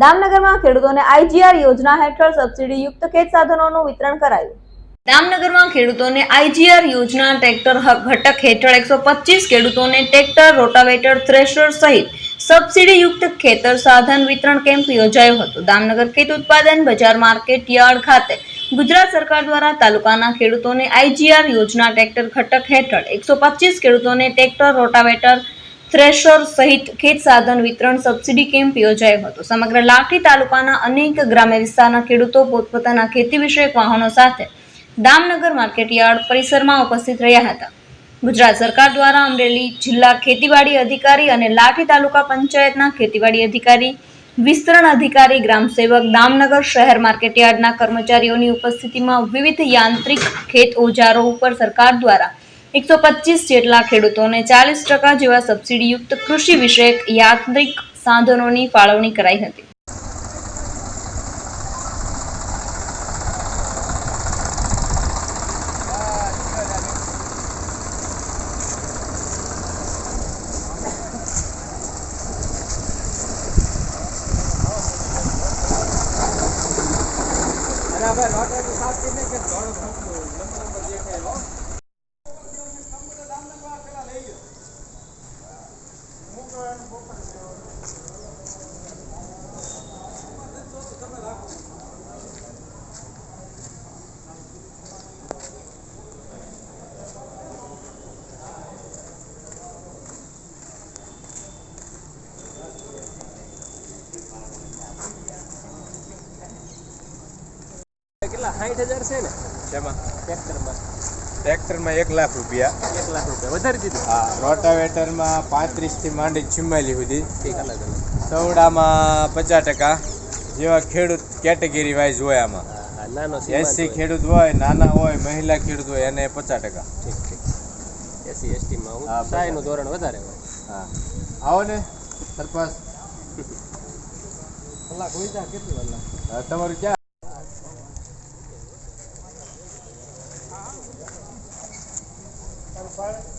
દામનગરમાં ખેડૂતોને આઈજીઆર યોજના હેઠળ સબસિડી યુક્ત ખેત સાધનોનું વિતરણ કરાયું. દામનગરમાં ખેડૂતોને આઈજીઆર યોજના ટ્રેક્ટર ઘટક હેઠળ એકસો પચીસ ખેડૂતોને ટ્રેક્ટર, રોટાવેટર, થ્રેશર સહિત સબસિડી યુક્ત ખેતર સાધન વિતરણ કેમ્પ યોજાયો હતો. દામનગર ખેત ઉત્પાદન બજાર માર્કેટ યાર્ડ ખાતે ગુજરાત સરકાર દ્વારા તાલુકાના ખેડૂતોને આઈજીઆર યોજના ટ્રેક્ટર ઘટક હેઠળ એકસો પચીસ ખેડૂતોને ટ્રેક્ટર, રોટાવેટર થ્રેશર સહિત ખેત સાધન વિતરણ સબસિડી કેમ્પ યોજાયો હતો. સમગ્ર લાઠી તાલુકાના અનેક ગ્રામ્ય વિસ્તારના ખેડૂતો પોતપોતાના ખેતી વિષયક વાહનો સાથે દામનગર માર્કેટયાર્ડ પરિસરમાં ઉપસ્થિત રહ્યા હતા. ગુજરાત સરકાર દ્વારા અમરેલી જિલ્લા ખેતીવાડી અધિકારી અને લાઠી તાલુકા પંચાયતના ખેતીવાડી અધિકારી, વિસ્તરણ અધિકારી, ગ્રામ સેવક, દામનગર શહેર માર્કેટયાર્ડના કર્મચારીઓની ઉપસ્થિતિમાં વિવિધ યાંત્રિક ખેત ઓજારો ઉપર સરકાર દ્વારા એકસો પચીસ જેટલા ખેડૂતોને ચાલીસ ટકા જેવા સબસિડીયુક્ત કૃષિ વિષયક યાંત્રિક સાધનોની ફાળવણી કરાઈ હતી. કેટલા સાઠ હજાર છે ને? શેમાં? ટ્રેક્ટરમાં. ટ્રેક્ટરમાં એક લાખ રૂપિયા. એક લાખ રૂપિયા. વધારી દીધું? હા રોટાવેટરમાં પાંત્રીસથી માંડી ચુમ્માલી સુધી. અલગ અલગ. સવડામાં પચાસ ટકા. જેવા ખેડૂત કેટેગરી વાઇઝ હોય આમાં. નાનો એસસી ખેડૂત હોય નાના હોય મહિલા ખેડૂત હોય એને પચાસ ટકા. ઠીક ઠીક. એસી એસટીમાં સહાયનું ધોરણ વધારે હોય. હા. આવો ને સરપંચ કલાક હોય કેટલી કલાક તમારું ક્યાં Ball.